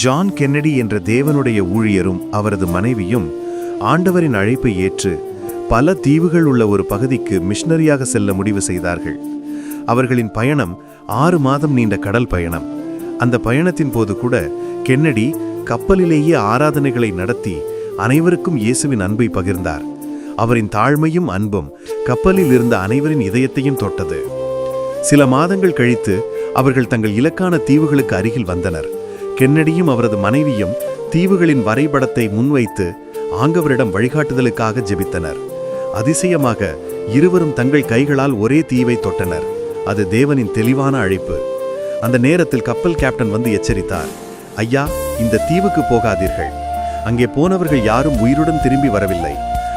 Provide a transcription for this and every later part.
John Kennedy என்ற தேவனுடைய ஊழியரும் அவரது மனைவியும் ஆண்டவரின் அழைப்பை ஏற்று பல தீவுகள் உள்ள ஒரு பகுதிக்கு மிஷனரியாக செல்ல முடிவு செய்தார்கள். அவர்களின் பயணம் ஆறு மாதம் நீண்ட கடல் பயணம். அந்த பயணத்தின் போது கூட கென்னடி கப்பலிலேயே ஆராதனைகளை நடத்தி அனைவருக்கும் இயேசுவின் அன்பை பகிர்ந்தார். அவரின் தாழ்மையும் அன்பும் கப்பலில் இருந்த அனைவரின் இதயத்தையும் தொட்டது. சில மாதங்கள் கழித்து அவர்கள் தங்கள் இலக்கான தீவுகளுக்கு அருகில் வந்தனர். கென்னடியும் அவரது மனைவியும் தீவுகளின் வரைபடத்தை முன்வைத்து ஆங்கவரிடம் வழிகாட்டுதலுக்காக ஜெபித்தனர். அதிசயமாக இருவரும் தங்கள் கைகளால் ஒரே தீவை தொட்டனர். அது தேவனின் தெளிவான அழைப்பு. அந்த நேரத்தில் கப்பல் கேப்டன் வந்து எச்சரித்தார். ஐயா இந்த தீவுக்கு போகாதீர்கள். அங்கே போனவர்கள் யாரும் உயிருடன் திரும்பி வரவில்லை.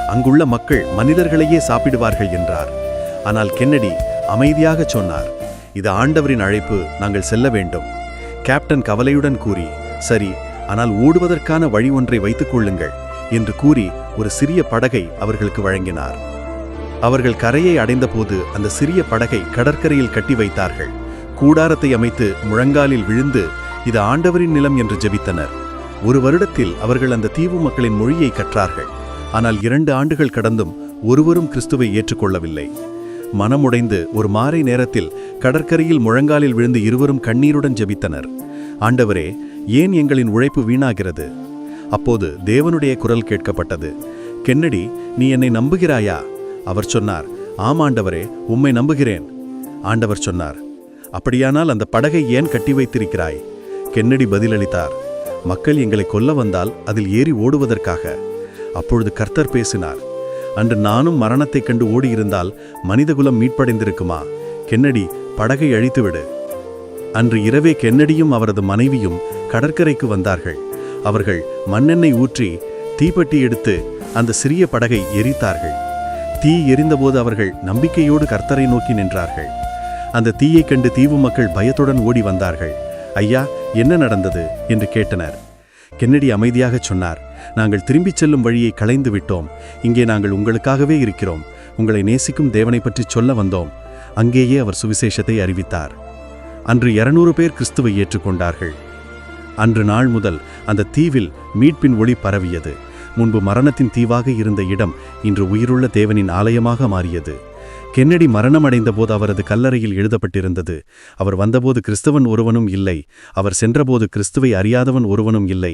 அங்குள்ள மக்கள் மனிதர்களையே சாப்பிடுவார்கள் என்றார். ஆனால் கென்னடி அமைதியாகச் சொன்னார். இது ஆண்டவரின் அழைப்பு. நாங்கள் செல்ல வேண்டும். கேப்டன் கவலையுடன் கூறி சரி ஆனால் ஓடுவதற்கான வழி ஒன்றை வைத்துக் கொள்ளுங்கள் என்று கூறி ஒரு சிறிய படகை அவர்களுக்கு வழங்கினார். அவர்கள் கரையை அடைந்தபோது அந்த சிறிய படகை கடற்கரையில் கட்டி வைத்தார்கள். கூடாரத்தை அமைத்து முழங்காலில் விழுந்து இது ஆண்டவரின் நிலம் என்று ஜெபித்தனர். ஒரு வருடத்தில் அவர்கள் அந்த தீவு மக்களின் மொழியை கற்றார்கள். ஆனால் இரண்டு ஆண்டுகள் கடந்தும் ஒருவரும் கிறிஸ்துவை ஏற்றுக்கொள்ளவில்லை. மனமுடைந்து ஒரு மாறை நேரத்தில் கடற்கரையில் முழங்காலில் விழுந்து இருவரும் கண்ணீருடன் ஜெபித்தனர். ஆண்டவரே ஏன் எங்களின் உழைப்பு வீணாகிறது? அப்போது தேவனுடைய குரல் கேட்கப்பட்டது. கென்னடி நீ என்னை நம்புகிறாயா? அவர் சொன்னார் ஆமாண்டவரே உம்மை நம்புகிறேன். ஆண்டவர் சொன்னார் அப்படியானால் அந்த படகை ஏன் கட்டி வைத்திருக்கிறாய்? கென்னடி பதிலளித்தார் மக்கள் எங்களை கொல்ல வந்தால் அதில் ஏறி ஓடுவதற்காக. அப்பொழுது கர்த்தர் பேசினார் அன்று நானும் மரணத்தைக் கண்டு ஓடியிருந்தால் மனிதகுலம் மீட்படைந்திருக்குமா? கென்னடி படகை அழித்துவிடு. அன்று இரவே கென்னடியும் அவரது மனைவியும் கடற்கரைக்கு வந்தார்கள். அவர்கள் மண்ணெண்ணெய் ஊற்றி தீப்பெட்டி எடுத்து அந்த சிறிய படகை எரித்தார்கள். தீ எரிந்தபோது அவர்கள் நம்பிக்கையோடு கர்த்தரை நோக்கி நின்றார்கள். அந்த தீயைக் கண்டு தீவு மக்கள் பயத்துடன் ஓடி வந்தார்கள். ஐயா என்ன நடந்தது? என்று கேட்டனர். கென்னடி அமைதியாகச் சொன்னார். நாங்கள் திரும்பிச் செல்லும் வழியை களைந்து விட்டோம். இங்கே நாங்கள் உங்களுக்காகவே இருக்கிறோம். உங்களை நேசிக்கும் தேவனை பற்றி சொல்ல வந்தோம். அங்கேயே அவர் சுவிசேஷத்தை அறிவித்தார். அன்று இருநூறு பேர் கிறிஸ்துவை ஏற்றுக்கொண்டார்கள். அன்று நாள் முதல் அந்த தீவில் மீட்பின் ஒளி பரவியது. முன்பு மரணத்தின் தீவாக இருந்த இடம் இன்று உயிருள்ள தேவனின் ஆலயமாக மாறியது. கென்னடி மரணமடைந்த போது அவரது கல்லறையில் எழுதப்பட்டிருந்தது அவர் வந்தபோது கிறிஸ்தவன் ஒருவனும் இல்லை. அவர் சென்றபோது கிறிஸ்துவை அறியாதவன் ஒருவனும் இல்லை.